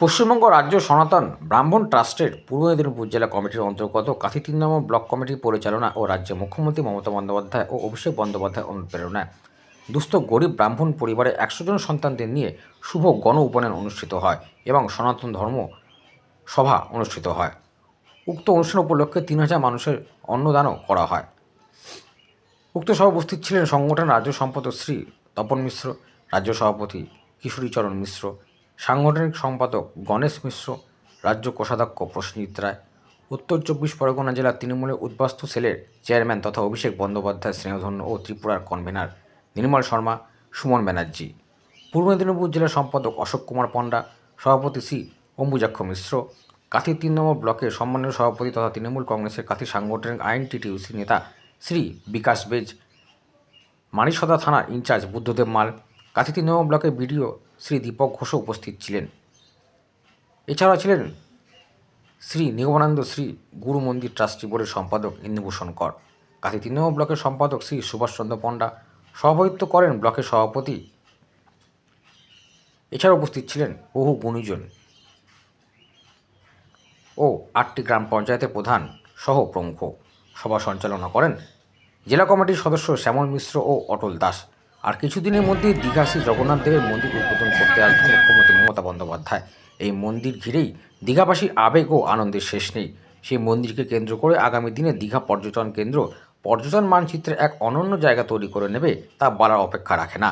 পশ্চিমবঙ্গ রাজ্য সনাতন ব্রাহ্মণ ট্রাস্টের পূর্ব মেদিনীপুর জেলা কমিটির অন্তর্গত কাথি তিন নম্বর ব্লক কমিটির পরিচালনা ও রাজ্যের মুখ্যমন্ত্রী মমতা বন্দ্যোপাধ্যায় ও অভিষেক বন্দ্যোপাধ্যায় অনুপ্রেরণায় দুস্থ গরিব ব্রাহ্মণ পরিবারে একশো জন সন্তানদের নিয়ে শুভ গণ উপনয়ন অনুষ্ঠিত হয় এবং সনাতন ধর্ম সভা অনুষ্ঠিত হয়। উক্ত অনুষ্ঠান উপলক্ষে তিন হাজার মানুষের অন্নদানও করা হয়। উক্ত সভা উপস্থিত ছিলেন সংগঠন রাজ্য সম্পাদক শ্রী তপন মিশ্র, রাজ্য সভাপতি কিশোরীচরণ মিশ্র সাংগঠনিক সম্পাদক গণেশ মিশ্র, রাজ্য কোষাধ্যক্ষ প্রসেনজিৎ রায়, উত্তর চব্বিশ পরগনা জেলার তৃণমূলের উদ্বাস্তু সেলের চেয়ারম্যান তথা অভিষেক বন্দ্যোপাধ্যায়, স্নেহধন্য ও ত্রিপুরার কনভেনার নির্মল শর্মা, সুমন ব্যানার্জি। পূর্ব মেদিনীপুর জেলার সম্পাদক অশোক কুমার পণ্ডা, সভাপতি শ্রী অম্বুজাক্ষ মিশ্র, কাঁথি তিন নম্বর ব্লকের সম্মানীয় সভাপতি তথা তৃণমূল কংগ্রেসের কাথি সাংগঠনিক আইন টিটিউসি নেতা শ্রী বিকাশ বেজ মানিসদা থানার ইনচার্জ বুদ্ধদেব মাল, কাথি তিন নম্বর ব্লকের বিডিও শ্রী দীপক ঘোষও উপস্থিত ছিলেন। এছাড়া ছিলেন শ্রী নিগমানন্দ শ্রী গুরু মন্দির ট্রাস্টি বোর্ডের সম্পাদক ইন্দুভূষণ কর। কাথি তিন ব্লকের সম্পাদক শ্রী সুভাষচন্দ্র পণ্ডা। সভাপতিত্ব করেন ব্লকের সভাপতি। এছাড়া উপস্থিত ছিলেন বহু গুণীজন। ও আটটি গ্রাম পঞ্চায়েতের প্রধান সহ প্রমুখ। সভা সঞ্চালনা করেন জেলা কমিটির সদস্য শ্যামল মিশ্র ও অটল দাস। আর কিছুদিনের মধ্যে দীঘা শ্রী জগন্নাথ দেবের মন্দির উদ্বোধন করতে আসবেন মুখ্যমন্ত্রী মমতা বন্দ্যোপাধ্যায়। এই মন্দির ঘিরেই দীঘাবাসীর আবেগ ও আনন্দের শেষ নেই। সেই মন্দিরকে কেন্দ্র করে আগামী দিনে দীঘা পর্যটন কেন্দ্র পর্যটন মানচিত্রে এক অনন্য জায়গা তৈরি করে নেবে তা বলার অপেক্ষা রাখে না,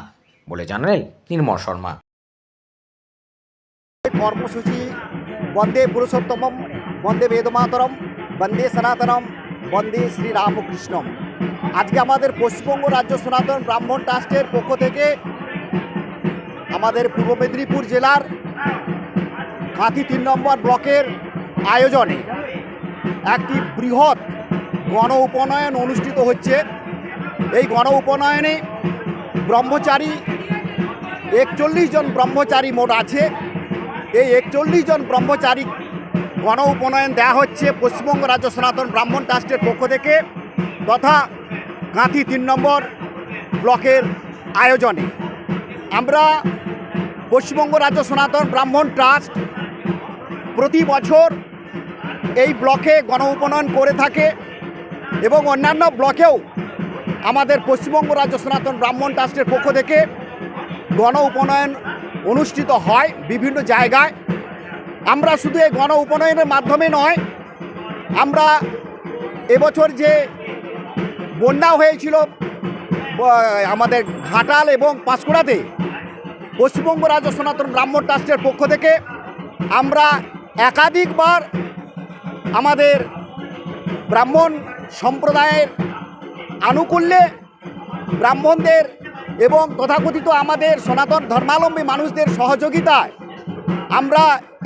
বলে জানালেন নির্মল শর্মা। কর্মসূচি, বন্দে পুরুষোত্তমম, বন্দে বেদমাতরম, বন্দে সনাতনম, বন্দে শ্রীরামকৃষ্ণম। আজকে আমাদের পশ্চিমবঙ্গ রাজ্য সনাতন ব্রাহ্মণ ট্রাস্টের পক্ষ থেকে আমাদের পূর্ব মেদিনীপুর জেলার কাঁথি তিন নম্বর ব্লকের আয়োজনে একটি বৃহৎ গণ উপনয়ন অনুষ্ঠিত হচ্ছে। এই গণ উপনয়নে ব্রহ্মচারী একচল্লিশ জন ব্রহ্মচারী মোট আছে। এই একচল্লিশ জন ব্রহ্মচারী গণ উপনয়ন দেওয়া হচ্ছে পশ্চিমবঙ্গ রাজ্য সনাতন ব্রাহ্মণ ট্রাস্টের পক্ষ থেকে তথা গাঁথি তিন নম্বর ব্লকের আয়োজনে আমরা পশ্চিমবঙ্গ রাজ্য সনাতন ব্রাহ্মণ ট্রাস্ট প্রতি বছর এই ব্লকে গণ উপনয়ন করে থাকে এবং অন্যান্য ব্লকেও আমাদের পশ্চিমবঙ্গ রাজ্য সনাতন ব্রাহ্মণ ট্রাস্টের পক্ষ থেকে গণ উপনয়ন অনুষ্ঠিত হয় বিভিন্ন জায়গায়। আমরা শুধু এই গণ উপনয়নের মাধ্যমে নয়, আমরা এবছর যে বন্যা হয়েছিল আমাদের ঘাটাল এবং পাঁশকুড়াতে। পশ্চিমবঙ্গ রাজ্য সনাতন ব্রাহ্মণ ট্রাস্টের পক্ষ থেকে আমরা একাধিকবার আমাদের ব্রাহ্মণ সম্প্রদায়ের আনুকূল্যে ব্রাহ্মণদের এবং তথাকথিত আমাদের সনাতন ধর্মালম্বী মানুষদের সহযোগিতায় আমরা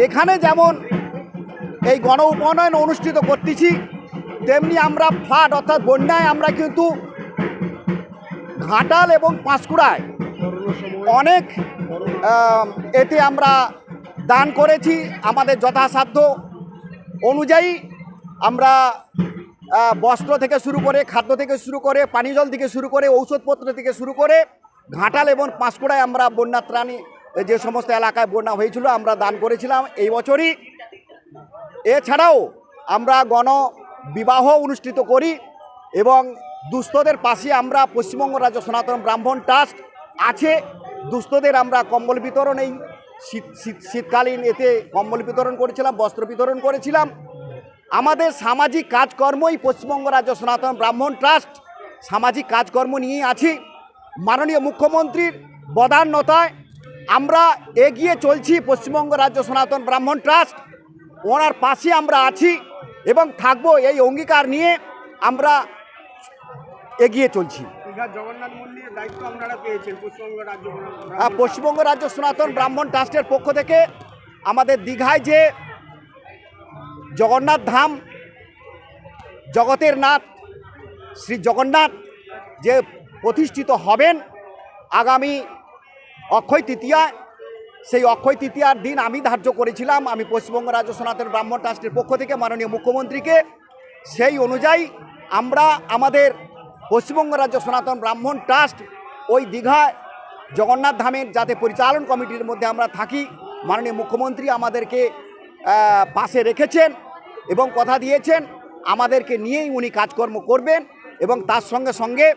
এখানে যেমন এই গণ উপনয়ন অনুষ্ঠিত করতেছি তেমনি আমরা ফ্লাড, অর্থাৎ বন্যায় আমরা কিন্তু ঘাটাল এবং পাঁশকুড়ায় অনেক এতে আমরা দান করেছি আমাদের যথাসাধ্য অনুযায়ী আমরা বস্ত্র থেকে শুরু করে, খাদ্য থেকে শুরু করে পানীয় জল থেকে শুরু করে, ঔষধপত্র থেকে শুরু করে ঘাটাল এবং পাঁশকুড়ায় আমরা বন্যা ত্রাণী যে সমস্ত এলাকায় বন্যা হয়েছিল, আমরা দান করেছিলাম এই বছরই। এছাড়াও আমরা গণ বিবাহ অনুষ্ঠিত করি এবং দুস্থদের পাশে আমরা পশ্চিমবঙ্গ রাজ্য সনাতন ব্রাহ্মণ ট্রাস্ট আছে। দুস্থদের আমরা কম্বল বিতরণ এই শীত শীত, শীতকালীন এতে কম্বল বিতরণ করেছিলাম, বস্ত্র বিতরণ করেছিলাম। আমাদের সামাজিক কাজকর্মই পশ্চিমবঙ্গ রাজ্য সনাতন ব্রাহ্মণ ট্রাস্ট সামাজিক কাজকর্ম নিয়েই আছি। মাননীয় মুখ্যমন্ত্রীর বদান্যতায় আমরা এগিয়ে চলছি পশ্চিমবঙ্গ রাজ্য সনাতন ব্রাহ্মণ ট্রাস্ট। ওনার পাশে আমরা আছি। এবং থাকব এই অঙ্গীকার নিয়ে আমরা এগিয়ে চলছি। আপনারা পশ্চিমবঙ্গ রাজ্য আহ, পশ্চিমবঙ্গ রাজ্য সনাতন ব্রাহ্মণ ট্রাস্টের পক্ষ থেকে আমাদের দীঘায় যে জগন্নাথ ধাম জগতের নাথ শ্রী জগন্নাথ যে প্রতিষ্ঠিত হবেন আগামী অক্ষয় তৃতীয়ায় সেই অক্ষয় তৃতীয়ার দিন আমি ধার্য করেছিলাম। আমি পশ্চিমবঙ্গ রাজ্য সনাতন ব্রাহ্মণ ট্রাস্টের পক্ষ থেকে মাননীয় মুখ্যমন্ত্রীকে। সেই অনুযায়ী আমরা আমাদের পশ্চিমবঙ্গ রাজ্য সনাতন ব্রাহ্মণ ট্রাস্ট ওই দীঘায় জগন্নাথ ধামের যাতে পরিচালন কমিটির মধ্যে আমরা থাকি, মাননীয় মুখ্যমন্ত্রী আমাদেরকে পাশে রেখেছেন এবং কথা দিয়েছেন। আমাদেরকে নিয়েই উনি কাজকর্ম করবেন এবং তার সঙ্গে সঙ্গে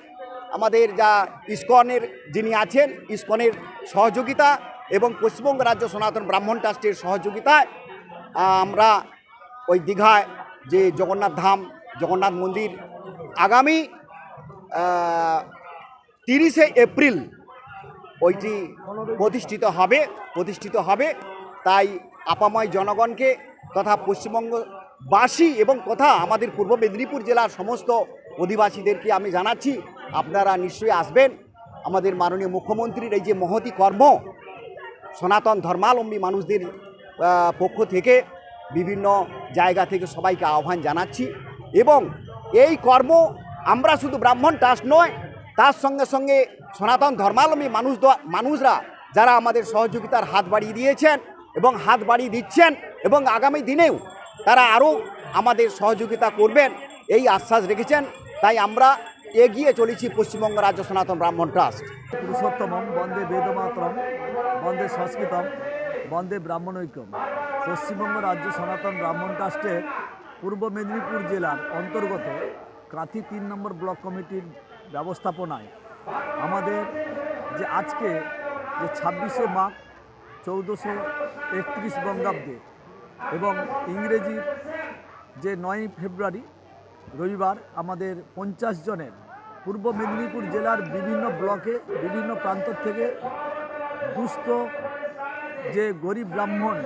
আমাদের যা ইস্কনের যিনি আছেন, ইস্কনের সহযোগিতা এবং পশ্চিমবঙ্গ রাজ্য সনাতন ব্রাহ্মণ ট্রাস্টের সহযোগিতায় আমরা ওই দীঘায় যে জগন্নাথ ধাম, জগন্নাথ মন্দির আগামী তিরিশে এপ্রিল ওইটি প্রতিষ্ঠিত হবে প্রতিষ্ঠিত হবে। তাই আপাময় জনগণকে তথা পশ্চিমবঙ্গবাসী এবং তথা আমাদের পূর্ব মেদিনীপুর জেলার সমস্ত অধিবাসীদেরকে আমি জানাচ্ছি, আপনারা নিশ্চয়ই আসবেন। আমাদের মাননীয় মুখ্যমন্ত্রীর এই যে মহতি কর্ম সনাতন ধর্মালম্বী মানুষদের পক্ষ থেকে বিভিন্ন জায়গা থেকে সবাইকে আহ্বান জানাচ্ছি এবং এই কর্ম আমরা শুধু ব্রাহ্মণ ট্রাস্ট নয়, তার সঙ্গে সঙ্গে সনাতন ধর্মালম্বী মানুষ মানুষরা যারা আমাদের সহযোগিতার হাত বাড়িয়ে দিয়েছেন এবং হাত বাড়িয়ে দিচ্ছেন এবং আগামী দিনেও তারা আরও আমাদের সহযোগিতা করবেন, এই আশ্বাস রেখেছেন। তাই আমরা এগিয়ে চলেছি পশ্চিমবঙ্গ রাজ্য সনাতন ব্রাহ্মণ ট্রাস্ট। পুরুষোত্তমম বন্দে বেদমাতরম, বন্দে সংস্কৃতম, বন্দে ব্রাহ্মণৈক্যম পশ্চিমবঙ্গ রাজ্য সনাতন ব্রাহ্মণ ট্রাস্টের পূর্ব মেদিনীপুর জেলার অন্তর্গত কাঁথি তিন নম্বর ব্লক কমিটির ব্যবস্থাপনায় আমাদের যে আজকে যে ছাব্বিশে মাঘ, চৌদ্দশো একত্রিশ বঙ্গাব্দে এবং ইংরেজির যে নয়ই ফেব্রুয়ারি, রবিবার আমাদের পঞ্চাশ জনের পূর্ব মেদিনীপুর জেলার বিভিন্ন ব্লকে, বিভিন্ন প্রান্ত থেকে দুস্থ যে গরিব ব্রাহ্মণ,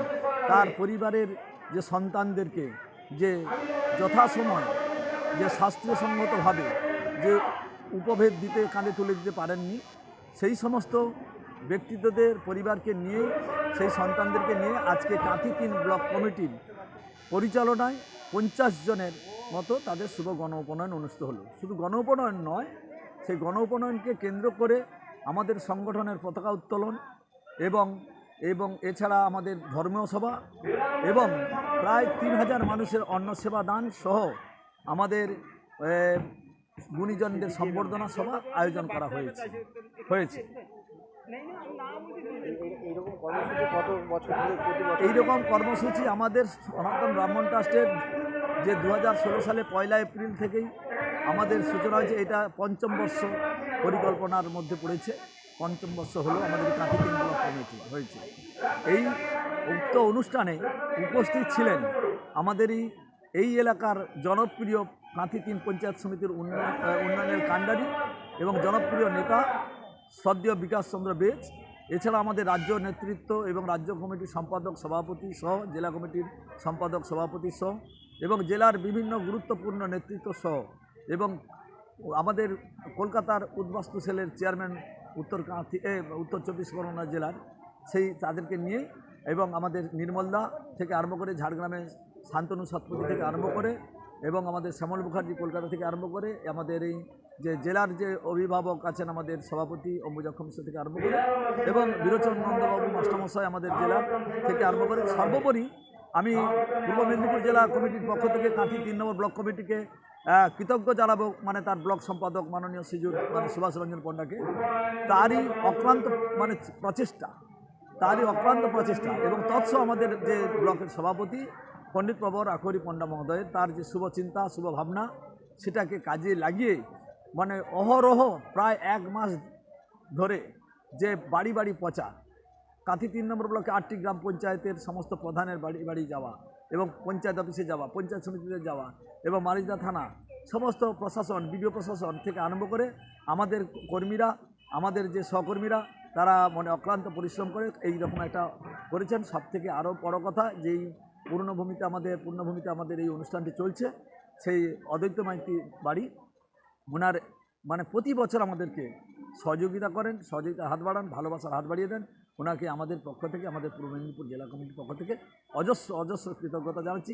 তার পরিবারের যে সন্তানদেরকে যে যথাসময়, যে শাস্ত্রীয়সঙ্গতভাবে যে উপভেদ দিতে, কাঁধে তুলে দিতে পারেননি, সেই সমস্ত ব্যক্তিত্বদের পরিবারকে নিয়ে, সেই সন্তানদেরকে নিয়ে আজকে কাঁথি তিন ব্লক কমিটির পরিচালনায় পঞ্চাশ জনের মতো তাদের শুভ গণ উপনয়ন অনুষ্ঠিত হলো। শুধু গণ উপনয়ন নয়, সেই গণ উপনয়নকে কেন্দ্র করে আমাদের সংগঠনের পতাকা উত্তোলন এবং এবং এছাড়া আমাদের ধর্মীয় সভা এবং প্রায় তিন হাজার মানুষের অন্ন সেবা দান সহ আমাদের গুণীজনদের সম্বর্ধনা সভা আয়োজন করা হয়েছে। হয়েছে। এইরকম কর্মসূচি আমাদের সনাতন ব্রাহ্মণ ট্রাস্টের যে দু হাজার ষোলো সালে পয়লা এপ্রিল থেকেই আমাদের সূচনা হয়েছে, এটা পঞ্চম বর্ষ পরিকল্পনার মধ্যে পড়েছে। পঞ্চম বর্ষ হলো আমাদের কাঁথি ব্লক কমিটি হয়েছে। এই উক্ত অনুষ্ঠানে উপস্থিত ছিলেন আমাদেরই এই এলাকার জনপ্রিয় কাঁথি তিন পঞ্চায়েত সমিতির উন্নয়ন উন্নয়নের কাণ্ডারি এবং জনপ্রিয় নেতা সদ্য বিকাশ চন্দ্র বেজ। এছাড়া আমাদের রাজ্য নেতৃত্ব এবং রাজ্য কমিটির সম্পাদক সভাপতি সহ, জেলা কমিটির সম্পাদক সভাপতি সহ এবং জেলার বিভিন্ন গুরুত্বপূর্ণ নেতৃত্ব সহ এবং আমাদের কলকাতার উদ্বাস্তু সেলের চেয়ারম্যান উত্তর উত্তর চব্বিশ পরগনা জেলার, সেই তাদেরকে নিয়ে এবং আমাদের নির্মলদা থেকে আরম্ভ করে ঝাড়গ্রামের শান্তনু সৎপতি থেকে আরম্ভ করে এবং আমাদের শ্যামল মুখার্জি কলকাতা থেকে আরম্ভ করে আমাদের এই যে জেলার যে অভিভাবক আছেন আমাদের সভাপতি অম্বুজাক্ষ মিশ্র থেকে আরম্ভ করে এবং বিরোচন নন্দবাবু মাস্টারমশাই আমাদের জেলার থেকে আরম্ভ করে সর্বোপরি আমি পূর্ব মেদিনীপুর জেলা কমিটির পক্ষ থেকে কাঁথি তিন নম্বর ব্লক কমিটিকে কৃতজ্ঞ জানাব মানে তার ব্লক সম্পাদক মাননীয় শ্রীযুত মানে সুভাষ রঞ্জন পণ্ডাকে। তারই অক্লান্ত মানে প্রচেষ্টা, তারই অক্লান্ত প্রচেষ্টা এবং তৎস আমাদের যে ব্লকের সভাপতি পণ্ডিত প্রবর আখরি পণ্ডা মহোদয়ের তার যে শুভ চিন্তা, শুভ ভাবনা, সেটাকে কাজে লাগিয়ে মানে অহরহ প্রায় এক মাস ধরে যে বাড়ি বাড়ি পচা কাঁথি তিন নম্বর ব্লকে আটটি গ্রাম পঞ্চায়েতের সমস্ত প্রধানের বাড়ি বাড়ি যাওয়া এবং পঞ্চায়েত অফিসে যাওয়া, পঞ্চায়েত সমিতিতে যাওয়া এবং মারিজদা থানা, সমস্ত প্রশাসন, বিডিও প্রশাসন থেকে আরম্ভ করে আমাদের কর্মীরা, আমাদের যে সহকর্মীরা, তারা মানে অক্লান্ত পরিশ্রম করে এই রকম একটা করেছেন। সব থেকে আরও বড় কথা যেই পূর্ণভূমিতে আমাদের পূর্ণভূমিতে আমাদের এই অনুষ্ঠানটি চলছে, সেই অদ্বৈত মাইতি বাড়ি। ওনার মানে প্রতি বছর আমাদেরকে সহযোগিতা করেন, সহযোগিতার হাত বাড়ান, ভালোবাসার হাত বাড়িয়ে দেন। ওনাকে আমাদের পক্ষ থেকে, আমাদের পূর্ব মেদিনীপুর জেলা কমিটির পক্ষ থেকে অজস্র অজস্র কৃতজ্ঞতা জানাচ্ছি।